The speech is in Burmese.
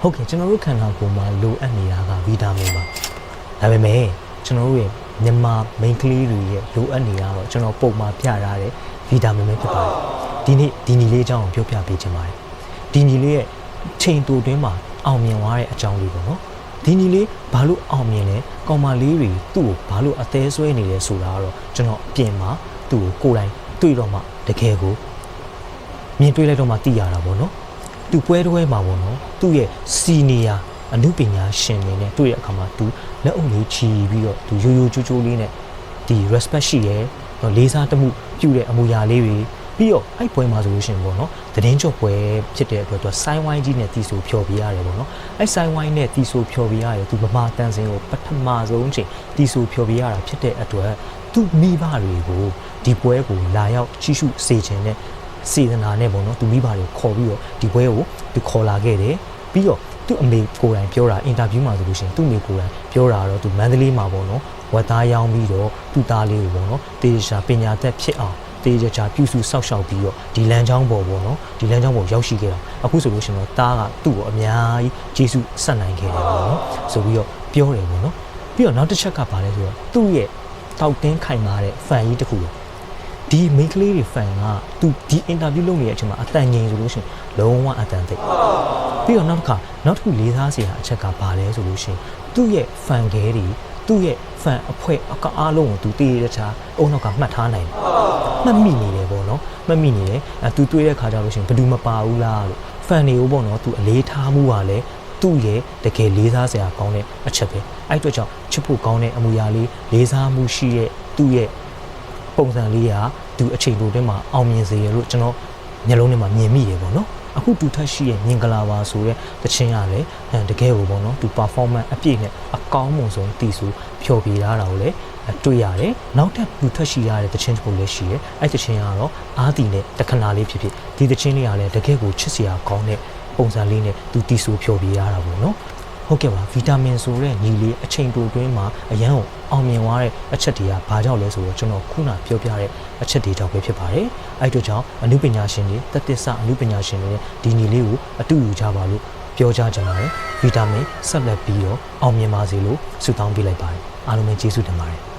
ဟုတ်ကဲ့ကျွန်တော်တို့ခန္ဓာကိုယ်မှာလိုအပ်နေတာကဗီတာမင်ပါဒါပေမဲ့ကျွန်တော်တို့ရဲ့မြန်မာ main ကလေးတွေရဲ့လိုအပ်နေတာတော့ကျွန်တော်ပုံမှာပြထားတဲ့ဗီတာမင်ပဲဖြစ်ပါတယ်ဒီနေ့ဒီညီလေးအကြောင်းကိုပြောပြပေးချင်ပါတယ်ဒီညီလေးရဲ့ချိန်တူတွင်းမှာအောင်မြင်သွားတဲ့အကြောင်းလေးပေါ့နော်ဒီညီလေးဘာလို့အောင်မြင်လဲကောင်မလေးတွေသူ့ကိုဘာလို့အသေးဆွဲနေလဲဆိုတာကတော့ကျွန်တော်အပြင်မှာသူ့ကိုကိုယ်တိုင်တွေ့တော့မှတကယ်ကိုမြင်တွေ့လိုက်တော့မှသိရတာပေါ့နော် သူပွဲတွဲမှာပေါ့နော်သူ့ရဲ့စီနီယာအမှုပညာရှင်နေနဲ့တွေ့တဲ့အခါမှာသူလက်အုပ်လေးချီပြီးတော့သူရိုးရိုးချိုးချိုးလေးနဲ့ဒီ respect ရှိရဲတော့လေးစားတမှုပြုတဲ့အမူအရာလေးတွေပြီးတော့အဲ့ပွဲမှာဆိုလို့ရှိရင်ပေါ့နော်သတင်းကြော်ပွဲဖြစ်တဲ့အတွက်သူဆိုင်းဝိုင်းကြီးနဲ့တီဆိုဖျော်ပြရတယ်ပေါ့နော်အဲ့ဆိုင်းဝိုင်းနဲ့တီဆိုဖျော်ပြရတယ်သူဗမာတန်စင်ကိုပထမဆုံးချိန်တီဆိုဖျော်ပြရတာဖြစ်တဲ့အတွက်သူမိဘတွေကိုဒီပွဲကိုလာရောက်ကြီးစုစေခြင်းနဲ့ စေတနာနဲ့ပေါ့နော်သူမိဘတွေကိုခေါ်ပြီးတော့ဒီဘွဲကိုသူခေါ်လာခဲ့တယ်ပြီးတော့သူ့အမေကိုယ်တိုင်ပြောတာအင်တာဗျူးမှာဆိုလို့ရှိရင်သူ့အမေကိုယ်တိုင်ပြောတာတော့သူမန္တလေးမှာပေါ့နော်ဝက်သားရောင်းပြီးတော့သူ့သားလေးကိုပေါ့နော်တေချာပညာသက်ဖြစ်အောင်တေချာပြုစုစောက်ရှောက်ပြီးတော့ဒီလမ်းကြောင်းပေါ်ပေါ့နော်ဒီလမ်းကြောင်းပေါ်ရောက်ရှိခဲ့တာအခုဆိုလို့ရှိရင်တော့သားကသူ့ကိုအများကြီးဂျေစုဆက်နိုင်ခဲ့တယ်ပေါ့နော်ဆိုပြီးတော့ပြောတယ်ပေါ့နော်ပြီးတော့နောက်တစ်ချက်ကပါလဲဆိုတော့သူ့ရဲ့တောက်တင်းခိုင်မာတဲ့ဖန်ကြီးတစ်ခုပေါ့ ဒီ main ကလေးတွေ fan ကသူဒီ interview လုပ်နေတဲ့အချိန်မှာအတန်ငိန်ဆိုလို့ရှိရင်လုံးဝအတန်သိပ်ပြီးတော့နောက်တစ်ခါနောက်တစ်ခုလေးစားစရာအချက်ကဘာလဲဆိုလို့ရှိရင်သူ့ရဲ့ fan ကလေးတွေသူ့ရဲ့ fan အဖွဲ့အကအားလုံးကိုသူတည်ရတဲ့ချာအုံနောက်ကမှတ်ထားနိုင်တယ်မှတ်မိနေတယ်ပေါ့နော်မှတ်မိနေတယ်အဲသူတွေ့တဲ့ခါကျလို့ရှိရင်ဘယ်သူမပါဘူးလားလို့ fan တွေကိုပေါ့နော်သူအလေးထားမှုပါလေသူ့ရဲ့တကယ်လေးစားစရာကောင်းတဲ့အချက်ပဲအဲ့အတွက်ကြောင့်ချစ်ဖို့ကောင်းတဲ့အမူအရာလေးလေးစားမှုရှိတဲ့သူ့ရဲ့ပုံစံလေးက သူအချိန်တိုအတွင်းမှာအောင်မြင်စေရလို့ကျွန်တော်မျက်လုံးထဲမှာမြင်မိတယ်ပေါ့နော်အခုတူထက်ရှိရဲ့မြင်ကလာပါဆိုတဲ့တခြင်းရလည်းအဲတကယ်ကိုပေါ့နော်သူ performance အပြည့်နဲ့အကောင်းမွန်ဆုံးတီးဆိုဖျော်ပြထားတာကိုလည်းအဲတွေ့ရတယ်နောက်ထပ်လူထက်ရှိရတဲ့တခြင်းတစ်ခုလည်းရှိရဲ့အဲ့တခြင်းကတော့အာဒီနဲ့တခဏလေးဖြစ်ဖြစ်ဒီတခြင်းလေးကလည်းတကယ်ကိုချစ်စရာကောင်းတဲ့ပုံစံလေးနဲ့သူတီးဆိုဖျော်ပြရတာပေါ့နော် ဟုတ်ကဲ့ပါဗီတာမင်ဆိုတဲ့ညီလေးအချိန်တိုအတွင်းမှာအရန်ကိုအောင်မြင်သွားတဲ့အချက်တွေကဘာကြောင့်လဲဆိုတော့ကျွန်တော်ခုနပြောပြတဲ့အချက်တွေကြောင့်ပဲဖြစ်ပါတယ်အဲ့အတွက်ကြောင့်အနုပညာရှင်တွေတက်တစ္ဆအနုပညာရှင်တွေနဲ့ဒီညီလေးကိုအတူယူကြပါလို့ပြောကြကြပါတယ်ဗီတာမင်ဆက်လက်ပြီးတော့အောင်မြင်ပါစေလို့ဆုတောင်းပေးလိုက်ပါတယ်အားလုံးပဲကျေးဇူးတင်ပါတယ်